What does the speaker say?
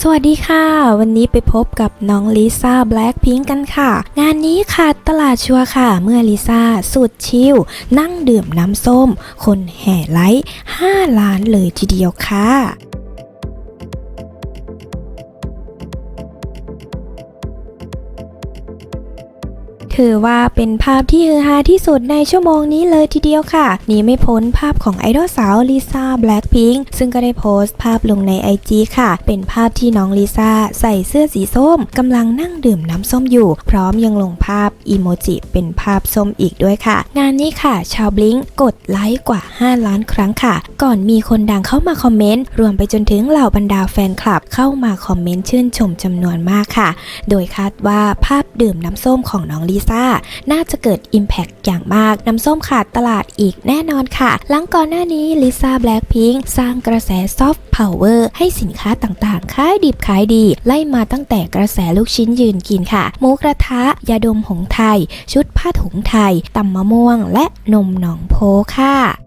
สวัสดีค่ะ วันนี้ไปพบกับน้องลิซ่าแบล็คพิงกันค่ะ งานนี้ค่ะตลาดชัวร์ค่ะ เมื่อลิซ่าสุดชิลนั่งดื่มน้ำส้ม คนแห่ไลค์5ล้านเลยทีเดียวค่ะ ถือว่าเป็นภาพที่ฮือฮาที่สุดในชั่วโมงนี้เลยทีเดียวค่ะหนีไม่พ้นภาพของไอดอลสาวลิซ่าแบล็คพิงซึ่งก็ได้โพสต์ภาพลงใน IG ค่ะ เป็นภาพที่น้องลิซ่าใส่เสื้อสีส้มกำลังนั่งดื่มน้ำส้มอยู่ พร้อมยังลงภาพอีโมจิเป็นภาพส้มอีกด้วยค่ะ งานนี้ค่ะชาวบลิงกดไลค์กว่า 5 ล้านครั้งค่ะ ก่อนมีคนดังเข้ามาคอมเมนต์ รวมไปจนถึงเหล่าบรรดาแฟนคลับเข้ามาคอมเมนต์ชื่นชมจำนวนมากค่ะ โดยคาดว่าภาพดื่มน้ำส้มของน้องลิซ่า น่าจะเกิด Impact อย่างมาก น้ำส้มขาดตลาดอีกแน่นอนค่ะ หลังก่อนหน้านี้ลิซ่าแบล็คพิงสร้างกระแสซอฟต์พาวเวอร์ให้สินค้าต่างๆ ขายดิบขายดี ไล่มาตั้งแต่กระแสลูกชิ้นยืนกินค่ะ หมูกระทะ ยาดมหงไทย ชุดผ้าถุงไทยตำมะม่วง และนมหนองโพค่ะ